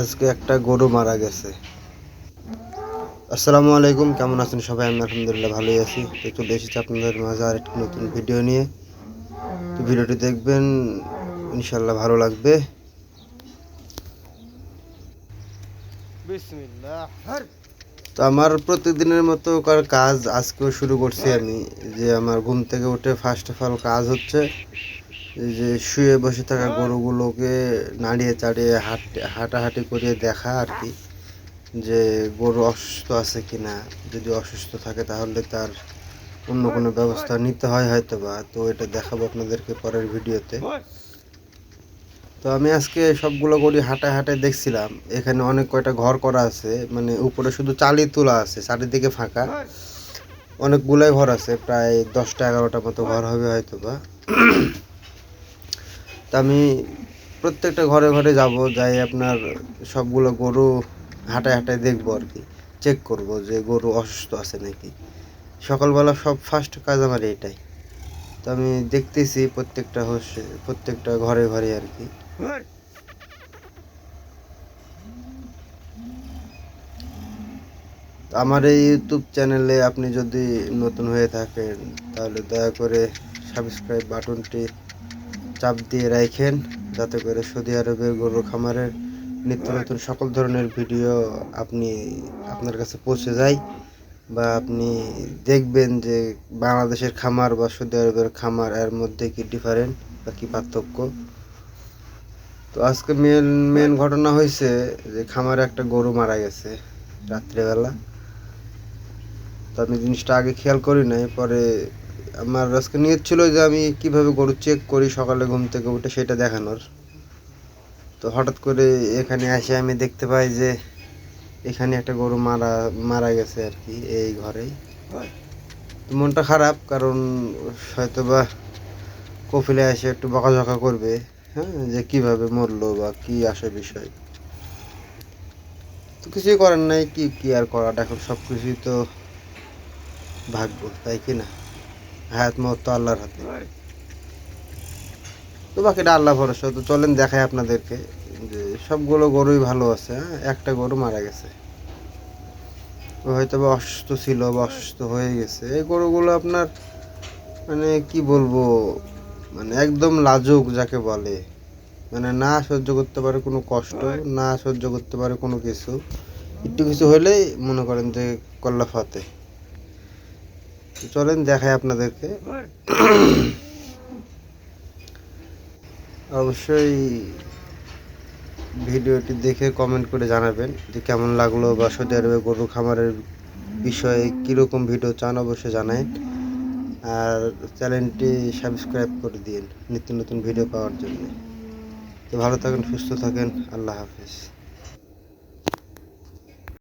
আজকে একটা গরু মারা গেছে। আসসালামু আলাইকুম কেমন আছেন সবাই? আমি আলহামদুলিল্লাহ ভালোই আছি। তো চলে এসেছি আপনাদের মাঝে আর একটি নতুন ভিডিও নিয়ে। তো ভিডিওটি দেখবেন ইনশাল্লাহ ভালো লাগবে। তো আমার প্রতিদিনের মতো কার কাজ আজকেও শুরু করছি আমি। যে আমার ঘুম থেকে উঠে ফার্স্ট অফ অল কাজ হচ্ছে। যে শুয়ে বসে থাকা গরুগুলোকে নাড়িয়ে চাড়িয়ে হাঁট, হাঁটাহাঁটি করিয়ে দেখা আর কি, যে গরু অসুস্থ আছে কি না যদি অসুস্থ থাকে তাহলে তার অন্য কোনো ব্যবস্থা নিতে হয় হয়তো বা তো এটা দেখাবো আপনাদেরকে পরের ভিডিওতে। তো আমি আজকে সবগুলো গরু হাঁটায় হাঁটায় দেখছিলাম। এখানে অনেক কয়টা ঘর করা আছে মানে উপরে শুধু চালি তোলা আছে, চারিদিকে ফাঁকা। অনেকগুলোই ঘর আছে, প্রায় দশটা এগারোটা মতো ঘর হবে হয়তো বা তা আমি প্রত্যেকটা ঘরে ঘরে যাব, যাই আপনার সবগুলো গরু হাঁটায় হাঁটায় দেখব আর কি। চেক করব যে গরু অসুস্থ আছে নাকি। সকালবেলা সব ফার্স্ট কাজ আমার এটাই। তো আমি দেখতেছি প্রত্যেকটা হচ্ছে, প্রত্যেকটা ঘরে ঘরে আর কি। আমার এই ইউটিউব চ্যানেলে আপনি যদি নতুন হয়ে থাকেন, তাহলে দয়া করে সাবস্ক্রাইব বাটনটি চাপ দিয়ে রাখেন যাতে করে সৌদি আরবের গরু খামারের নিত্য নতুন সকল ধরনের ভিডিও আপনি আপনার কাছে পৌঁছে যায় বা আপনি দেখবেন যে বাংলাদেশের খামার বা সৌদি আরবের খামার এর মধ্যে কি ডিফারেন্ট বা কি পার্থক্য। তো আজকে মেন মেন ঘটনা হয়েছে যে খামারে একটা গরু মারা গেছে রাত্রেবেলা। তো আমি জিনিসটা আগে খেয়াল করি নাই পরে আমার আজকে নিয়ত ছিল যে আমি কীভাবে গরু চেক করি সকালে ঘুম থেকে উঠে সেটা দেখানোর। তো হঠাৎ করে এখানে এসে আমি দেখতে পাই যে এখানে একটা গরু মারা মারা গেছে আর কি এই ঘরেই। তো মনটা খারাপ কারণ হয়তো বা কপিলে এসে একটু বকাঝকা করবে হ্যাঁ যে কীভাবে মরলো বা কি আসে বিষয়। তো কিছুই করার নাই, কি কি আর করাটা, এখন সব কিছুই তো ভাগ্য, তাই কি না? হায়াত মত তো আল্লাহর হাতে। তো বাকিটা আল্লাহ ভরসা। তো চলেন দেখাই আপনাদেরকে যে সবগুলো গরুই ভালো আছে হ্যাঁ? একটা গরু মারা গেছে। ও হয়তো বা অসুস্থ ছিল বা অসুস্থ হয়ে গেছে। এই গরুগুলো আপনার মানে কি বলব? মানে একদম লাজুক যাকে বলে। মানে না সহ্য করতে পারে কোনো কষ্ট, না সহ্য করতে পারে কোনো কিছু। একটু কিছু হলেই মনে করেন যে কল্লা ফাতে। চলেন, দেখাই আপনাদেরকে। অবশ্যই ভিডিওটি দেখে কমেন্ট করে জানাবেন যে কেমন লাগল বা সৌদি আরবে গরু খামারের বিষয়ে কীরকম ভিডিও চান, অবশ্যই জানায় আর চ্যানেলটি সাবস্ক্রাইব করে দিন নিত্য নতুন ভিডিও পাওয়ার জন্য। তো ভালো থাকেন, সুস্থ থাকেন, আল্লাহ হাফিজ।